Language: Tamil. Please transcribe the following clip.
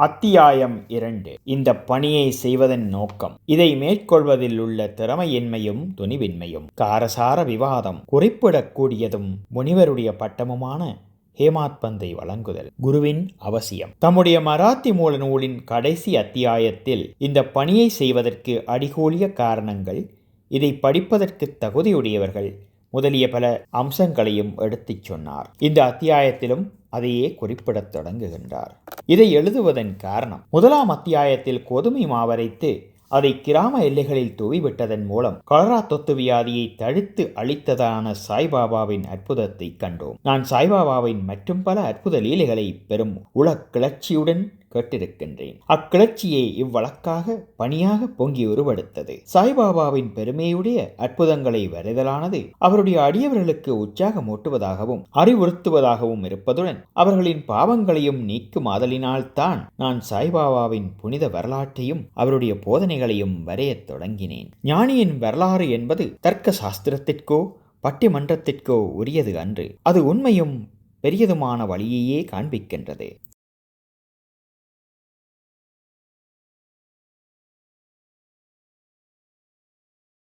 அத்தியாயம் இரண்டு. இந்த பணியை செய்வதன் நோக்கம். இதை மேற்கொள்வதில் உள்ள திறமையின்மையும் துணிவின்மையும். காரசார விவாதம் குறிப்பிடக்கூடியதும் முனிவருடைய பட்டமுமான ஹேமாத் பந்தை வழங்குதல் குருவின் அவசியம். தம்முடைய மராத்தி மூல நூலின் கடைசி அத்தியாயத்தில் இந்த பணியை செய்வதற்கு அடிகோலிய காரணங்கள் இதை படிப்பதற்கு தகுதியுடையவர்கள் முதலிய பல அம்சங்களையும் எடுத்துச் சொன்னார். இந்த அத்தியாயத்திலும் அதையே குறிப்பிடத் தொடங்குகின்றார். இதை எழுதுவதன் காரணம் முதலாம் அத்தியாயத்தில் கோதுமை மாவரைத்து அதை கிராம எல்லைகளில் தூவிவிட்டதன் மூலம் கொலரா தொத்து வியாதியை தடுத்து அளித்ததான சாய்பாபாவின் அற்புதத்தை கண்டோம். நான் சாய்பாபாவின் மற்றும் பல அற்புத லீலைகளை பெறும் உலக் கிளர்ச்சியுடன் கேட்டிருக்கின்றேன். அக்கிளர்ச்சியை இவ்வழக்காக பணியாக பொங்கி உருவெடுத்தது. சாய்பாபாவின் பெருமையுடைய அற்புதங்களை வரைதலானது அவருடைய அடியவர்களுக்கு உற்சாகமூட்டுவதாகவும் அறிவுறுத்துவதாகவும் இருப்பதுடன் அவர்களின் பாவங்களையும் நீக்கும் ஆதலினால்தான் நான் சாய்பாபாவின் புனித வரலாற்றையும் அவருடைய போதனைகளையும் வரையத் தொடங்கினேன். ஞானியின் வரலாறு என்பது தர்க்க சாஸ்திரத்திற்கோ பட்டிமன்றத்திற்கோ உரியது அன்று. அது உண்மையும் பெரியதுமான வழியையே காண்பிக்கின்றது.